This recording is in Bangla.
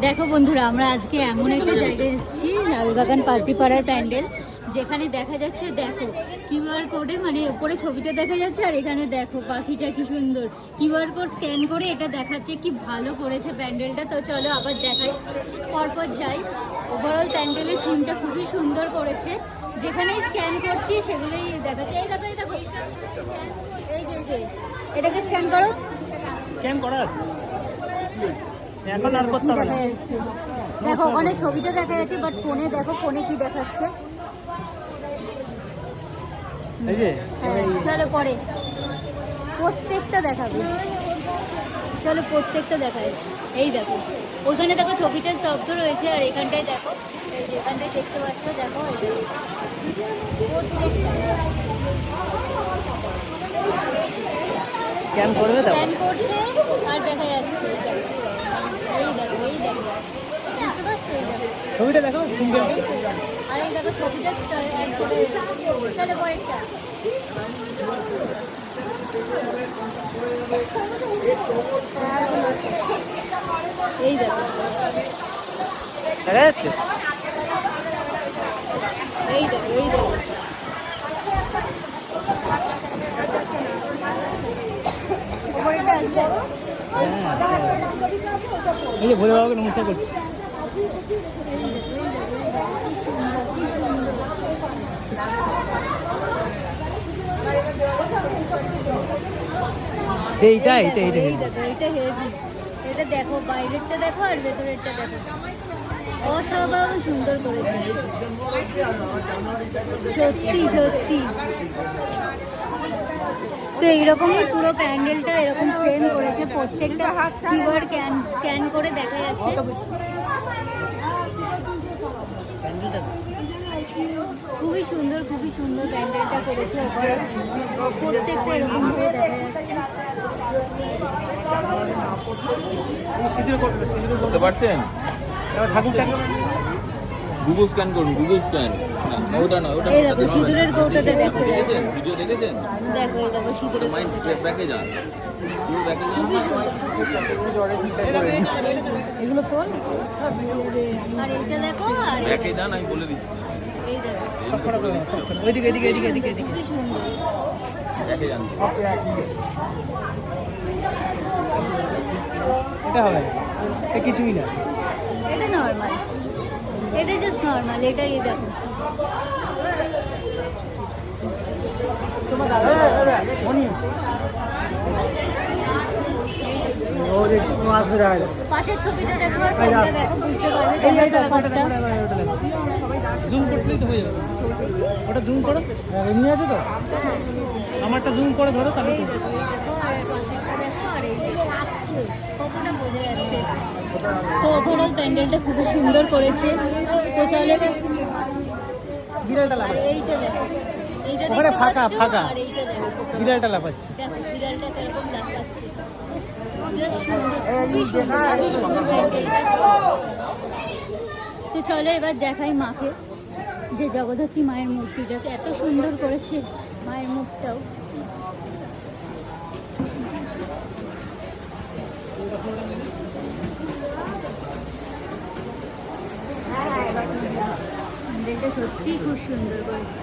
দেখো বন্ধুরা, আমরা আজকে এমন একটা জায়গায় এসেছি, লালবাগান পার্টিপাড়ার প্যান্ডেল, যেখানে দেখা যাচ্ছে, দেখো কিউআর কোডে মানে উপরে ছবিটা দেখা যাচ্ছে, আর এখানে দেখো, পাখিটা কি সুন্দর। কিউআর কোড স্ক্যান করে এটা দেখাচ্ছে কি ভালো করেছে প্যান্ডেলটা। তো চলো আবার দেখাই। পরপর যাই। ওভারঅল প্যান্ডেলের থিমটা খুবই সুন্দর করেছে। যেখানেই স্ক্যান করছি, সেগুলোই দেখাচ্ছে। এই দেখো এই দেখো। এই যে এই যে। এটাকে স্ক্যান করো। স্ক্যান করা আছে। এখন আর করতে হবে দেখো ওখানে ছবিটা দেখা যাচ্ছে বাট ফোনে দেখো ফোনে কি দেখাচ্ছে। এই যে? হ্যাঁ চলো পরে। প্রত্যেকটা দেখাবে। চলো প্রত্যেকটা দেখায়। এই দেখো ওইখানে দেখো ছবিটা স্তব্ধ রয়েছে আর এখানটায় দেখো এই যে এখানটায় দেখতে পাচ্ছ দেখো এই দেখো প্রত্যেকটা। স্ক্যান করবে স্ক্যান করছে আর দেখা যাচ্ছে এই দেখো। এই দেখো এই দেখো। বুঝতে পারছ? এই দেখো। ছবিটা দেখো সিঙ্গেল। আর এই দেখো ছবিটা এক জায়গায় চলো পরেরটা। এই দেখো। দেখা যাচ্ছে? এই দেখো এই দেখো। এই যে ভোলে বাবাকে নমস্কার করছি। এইটা এই এইটা এইটা হেভি এটা দেখো বাইরেরটা দেখো আর ভেতরেরটা দেখো। অসাধারণ সুন্দর করেছে। সত্যি সত্যি। তো এইরকমই পুরো প্যান্ডেলটা এরকম সেম করেছে। প্রত্যেকটা কিউআর স্ক্যান করে দেখা যাচ্ছে। খুবই সুন্দর খুবই সুন্দর প্যান্ডেলটা করেছে ওপরে। প্রত্যেকটা এরকম করে দেখা যাচ্ছে। বুঝতে পারছেন? ঠাকুরটাকে গুগল স্ক্যান করুন গুগল স্ক্যান ওটা নয় ওটা এই দেখো সিঁদুরের কৌটোটা দেখো দেখেছেন? ভিডিও দেখেছেন? দেখো এই দেখো সিঁদুরের মাইন্ড ব্যাকে যান। পুরো ব্যাকে যান। এগুলো আর এইটা দেখো আর আমি বলে দিচ্ছি। এই দেখো। ওইদিকে এদিকে এদিকে এদিকে এদিকে যান। এটা হবে। এটা কিছুই না। এটা নর্মাল এটা জাস্ট নর্মাল দেখো। পাশের ছবিটা দেখো বুঝতে তফাৎটা জুম করলেই তো হয়ে যাবে। ওটা জুম করো। আছে তো। আমারটা জুম করে ধরো তাহলে এই তো দেখো এই দেখো আর পাশেরটা দেখো আর এই দেখো কতটা বোঝা যাচ্ছে। তো ওভারঅল প্যান্ডেলটা খুবই সুন্দর করেছে। তো চলে আর এইটা দেখো। ওখানে ফাঁকা, ফাঁকা। বিড়ালটা লাফাচ্ছে। বিড়ালটা কীরকম লাফাচ্ছে। তো চলো এবার দেখাই মাকে যে জগদ্ধাত্রী মায়ের মূর্তিটাকে। এত সুন্দর করেছে মায়ের মুখটাও। প্যান্ডেলটা সত্যিই খুব সুন্দর করেছে।